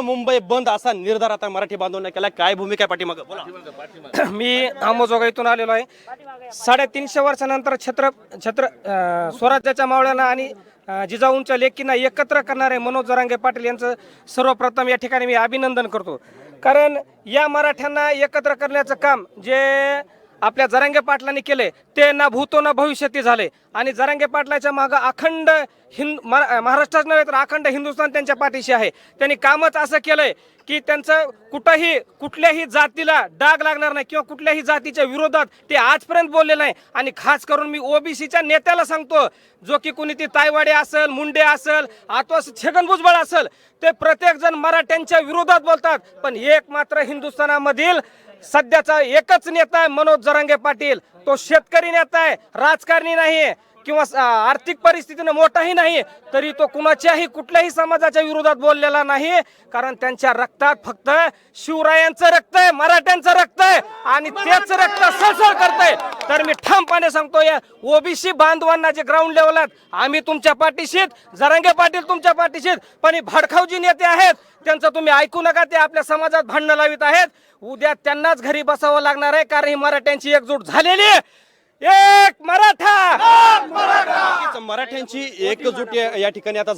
मुंबई बंद असा निर्धार आता मराठी बांधवांना केला काय भूमिका पाठीमाग? बोला. मी अंबाजोगाईतून आलेलो आहे. साडेतीनशे वर्षानंतर छत्र छत्र स्वराज्याच्या मावळ्यांना आणि जिजाऊंच्या लेकींना एकत्र करणारे मनोज जरांगे पाटील यांचं सर्वप्रथम या ठिकाणी मी अभिनंदन करतो. कारण या मराठ्यांना एकत्र करण्याचं काम जे आपल्या जरांगे पाटलांनी केले ते ना भूतो ना भविष्यती झाले. आणि जरांगे पाटलाच्या मागं अखंड हिंद महाराष्ट्राच नव्हे तर अखंड हिंदुस्थान त्यांच्या पाठीशी आहे. त्यांनी कामच असं केलंय की त्यांचं कुठंही कुठल्याही जातीला डाग लागणार नाही किंवा कुठल्याही जातीच्या विरोधात ते आजपर्यंत बोलले नाही. आणि खास करून मी ओबीसीच्या नेत्याला सांगतो जो की कुणी ती तायवाडे असेल मुंडे असेल अथवा छगन भुजबळ असेल ते प्रत्येक जण मराठ्यांच्या विरोधात बोलतात. पण एक मात्र हिंदुस्थानामधील सध्याचा एकच नेता आहे मनोज जरांगे पाटील. तो शेतकरी नेता आहे राजकारणी नाही किंवा आर्थिक परिस्थितीनं मोठाही नाही तरी तो कुणाच्याही कुठल्याही समाजाच्या विरोधात बोललेला नाही कारण त्यांच्या रक्तात फक्त शिवरायांचं रक्त आहे मराठ्यांचं रक्त आहे आणि तेच रक्त सळसळ करतंय. तर मी ठामपणे सांगतो या ओबीसी बांधवांना जे ग्राउंड लेवलात आम्ही तुमच्या पाठीशीत जरांगे पाटील तुमच्या पाठीशीत पण हे नेते आहेत त्यांचं तुम्ही ऐकू नका ते आपल्या समाजात भांडणं लावित आहेत. उद्या त्यांनाच घरी बसावं लागणार आहे कारण ही मराठ्यांची एकजूट झालेली आहे. एक मराठा! मराठ्यांची एकजूट या या ठिकाणी आता